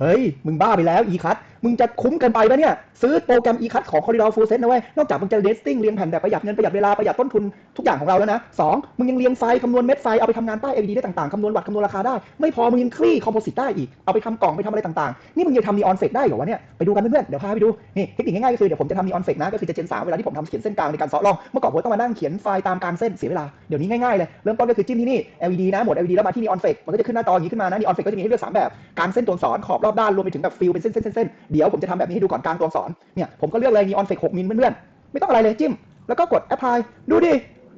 เฮ้ย มึงบ้าไปแล้ว อีคัต มึงจะคุ้มกินไปปะเนี่ย ซื้อโปรแกรม e-cut ของ Corridor Full Set นะเว้ย นอกจากมึงจะเลสติ้งเรียงแผ่นแบบประหยัดเงินประหยัดเวลา ประหยัดต้นทุนทุกอย่างของเราแล้วนะสองมึงยังเรียงไฟล์คำนวณเม็ดไฟล์เอาไปทำงานป้าย LED ได้ต่างๆคำนวณวัตต์คำนวณราคาได้ ไม่พอมึงยังคลี่คอมโพสิตได้อีกเอาไปทำกล่องไปทำอะไรต่างๆ นี่มึงยังทำนีออนเฟกได้เหรอวะเนี่ยไปดูกันเพื่อนๆเดี๋ยวพาไปดูนี่เทคนิคง่ายๆก็คือเดี๋ยวผมจะทำนีออนเฟกนะก็คือจะเจนสามเวลาที่ผมทำเขียนเส้นกลางในการซาะร่องเมื่อก่อนผมต้องมานั่งเขียนไฟล์ตามกลางเส้นเสียเวลาเดี๋ยวนี้ง่ายๆเลยเริ่มต้นก็คือจิ้มที่นี่ LED นะโหมด LED แล้วมาที่นีออนเฟกมันก็จะขึ้นหน้าจออย่างนี้ขึ้นมานะนีออนเฟกก็จะมีให้เลือกสามแบบกลางเส้นตัวอักษรขอบรอบด้านรวมไปถึงแบบฟิลเป็นเส้นๆๆๆเดี๋ยวผมจะทำแบบนี้ให้ดูก่อนกลางตัวอักษรเนี่ยผมก็เลือกเลยนีออนเฟก6มิลเพื่อนๆไม่ต้องอะไรเลยจิ้ม แล้วก็กด apply ดูดิ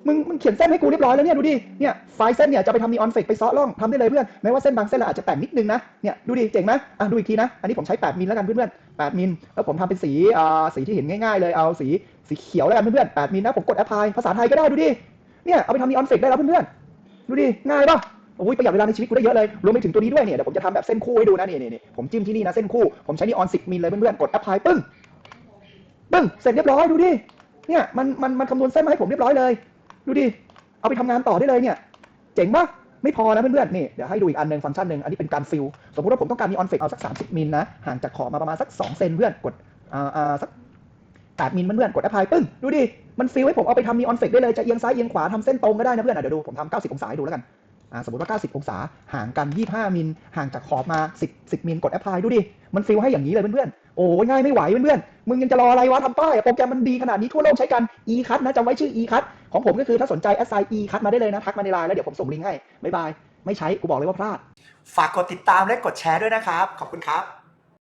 มึงมึงเขียนเส้นให้กูเรียบร้อยแล้วเนี่ยดูดิเนี่ยไฟล์เส้นเนี่ยจะไปทำนีออนเฟกไปซาะร่องทำได้เลยเพื่อนแม้ว่าเส้นบางเส้นเราอาจจะแต่งนิดนึงนะเนี่ยดูดิเจ๋งไหมอะดูอีกทีนะอันนี้ผมใช้ 8มิลแล้วกันเพื่อนๆ8มิลแล้วผมทำเป็นสีอ่าสีที่เห็นง่ายๆเลยเอาสีสีเขียวแล้วกันเพื่อนๆ8มิลนะผมกด apply ภาษาไทยก็ได้ดูดิเนี่ยเอาไปทำนีออนเฟกได้แล้วเพื่อนๆดูดิง่ายปะ โอ้ยประหยัดเวลาในชีวิตกูได้เยอะเลยรวมไปถึงตัวนี้ด้วยเนี่ยเดี๋ยวผมจะทำแบบเส้นคู่ให้ดูนะนี่นี่นี่ผมจิ้มที่นี่นะเส้นคู่ผมใช้นีออน10มิลเลยเพื่อนๆกด apply ปึ้งปึ้งเสร็จเรียบร้อยดูดิเนี่ยมันมันมันคำนวณเส้นมาให้ผมเรียบร้อยเลย ดูดิเอาไปทำงานต่อได้เลยเนี่ย เจ๋งปะไม่พอนะเพื่อนๆนี่เดี๋ยวให้ดูอีกอันหนึ่งฟังก์ชันหนึ่งอันนี้เป็นการฟิลสมมติว่าผมต้องการมีออนเฟกเอาสัก 30มิลนะห่างจากขอบมาประมาณสัก2เซนเพื่อนกดอ่าอ่าสัก8มิลเพื่อนกด apply ปึ้งดูดิมันฟิลให้ผมเอาไปทำมีออนเฟกได้เลยจะเอียงซ้ายเอียงขวาทำเส้นตรงก็ได้นะเพื่อนอะเดี๋ยวดูผมทำ90 องศาให้ดูแล้วกัน สมมติว่า 90 องศา ห่างกัน 25 มิล ห่างจากขอบมา 10 10 มิล กดแอปพลายดูดิ มันฟิลให้อย่างนี้เลยเพื่อนๆ โอ้ยง่ายไม่ไหวเพื่อนๆ มึงยังจะรออะไรวะทำป้ายโปรแกรมมันดีขนาดนี้ทั่วโลกใช้กัน e-cut นะจำไว้ชื่อ e-cut ของผมก็คือถ้าสนใจ assign e-cut มาได้เลยนะ ทักมาในไลน์แล้วเดี๋ยวผมส่งลิงก์ให้ บ๊ายบาย ไม่ใช้ กูบอกเลยว่าพลาด ฝากกดติดตามและกดแชร์ด้วยนะครับ ขอบคุณครับ